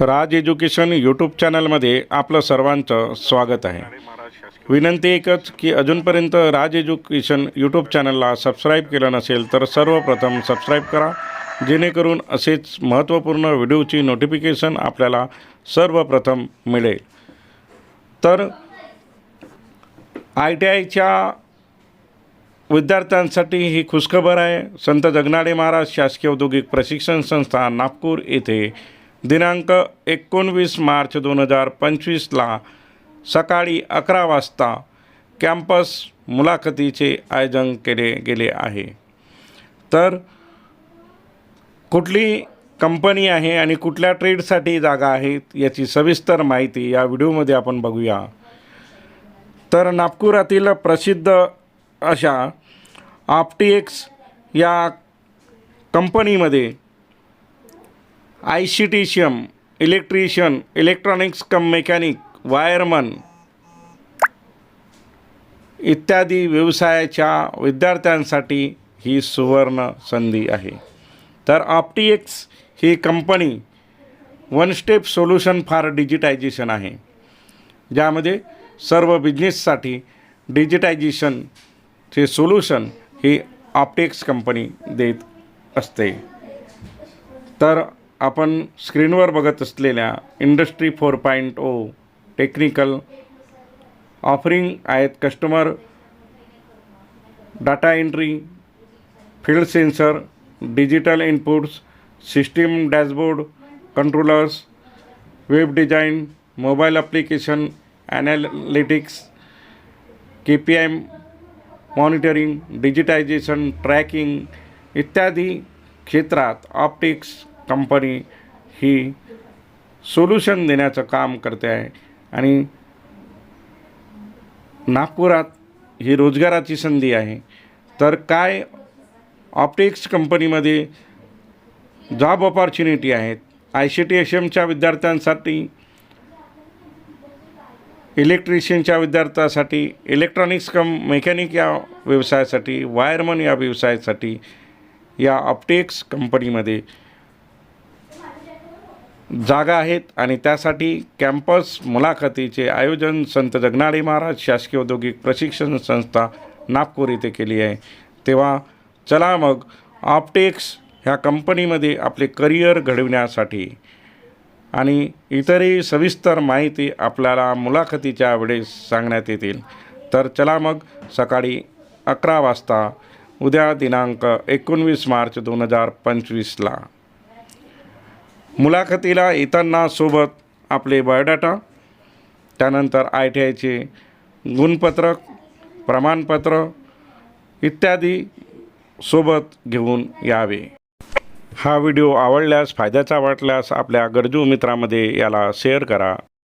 राज education YouTube चॅनलमध्ये आपलं सर्वांचं स्वागत आहे. विनंती एकच की अजूनपर्यंत राज एज्युकेशन यूट्यूब चॅनलला सबस्क्राईब केलं नसेल तर सर्वप्रथम सबस्क्राईब करा जेणेकरून असेच महत्त्वपूर्ण व्हिडिओची नोटिफिकेशन आपल्याला सर्वप्रथम मिळेल. तर आय टी आयच्या विद्यार्थ्यांसाठी ही खुशखबर आहे. संत जगनाडे महाराज शासकीय औद्योगिक प्रशिक्षण संस्था नागपूर येथे दिनांक एकोणवीस मार्च दोन हजार पंचवीसला सकाळी अकरा वाजता कॅम्पस मुलाखतीचे आयोजन केले गेले आहे. तर कुठली कंपनी आहे आणि कुठल्या ट्रेडसाठी जागा आहेत याची सविस्तर माहिती या व्हिडिओमध्ये आपण बघूया. तर नागपुरातील प्रसिद्ध अशा ऑप्टिएक्स या कंपनीमध्ये I C T electrician electronics cum mechanic wireman इत्यादी व्यवसायाच्या विद्यार्थ्यांसाठी ही सुवर्ण संधी आहे. तर ऑप्टिएक्स ही company one step solution for digitization आहे ज्यामध्ये सर्व बिझनेससाठी डिजिटायझेशनचे सोल्युशन ही ऑप्टिक्स कंपनी देत असते. तर आपण स्क्रीनवर बघत असलेल्या industry four point O technical offering आहेत. Customer data entry field sensor digital inputs system dashboard controllers web design mobile application analytics K P I monitoring digitization tracking इत्यादी क्षेत्रात ऑप्टिक्स कंपनी ही सोल्युशन देण्याचं काम करते आहे. आणि नागपुरात ही रोजगाराची संधी आहे. तर काय ऑप्टिक्स कंपनीमध्ये जॉब ऑपॉर्च्युनिटी आहेत? आय सी टी एस एमच्या विद्यार्थ्यांसाठी इलेक्ट्रिशियनच्या विद्यार्थ्यासाठी इलेक्ट्रॉनिक्स कम मेकॅनिक या व्यवसायासाठी वायरमन या व्यवसायासाठी या ऑप्टिक्स कंपनीमध्ये जागा आहेत आणि त्यासाठी कॅम्पस मुलाखतीचे आयोजन संत जगनाडे महाराज शासकीय औद्योगिक प्रशिक्षण संस्था नागपूर येथे केली आहे. तेव्हा चला मग ऑप्टेक्स ह्या कंपनीमध्ये आपले करिअर घडविण्यासाठी आणि इतरही सविस्तर माहिती आपल्याला मुलाखतीच्या वेळेस सांगण्यात येतील. तर चला मग सकाळी अकरा वाजता उद्या दिनांक एकोणवीस मार्च दोन हजार पंचवीसला. मुलाखतीला येताना सोबत आपले बायोडाटा त्यानंतर आय टी आयचे गुणपत्रक प्रमाणपत्र इत्यादी सोबत घेऊन यावे. हा व्हिडिओ आवडल्यास फायद्याचा वाटल्यास आपल्या गरजू मित्रामध्ये याला शेअर करा.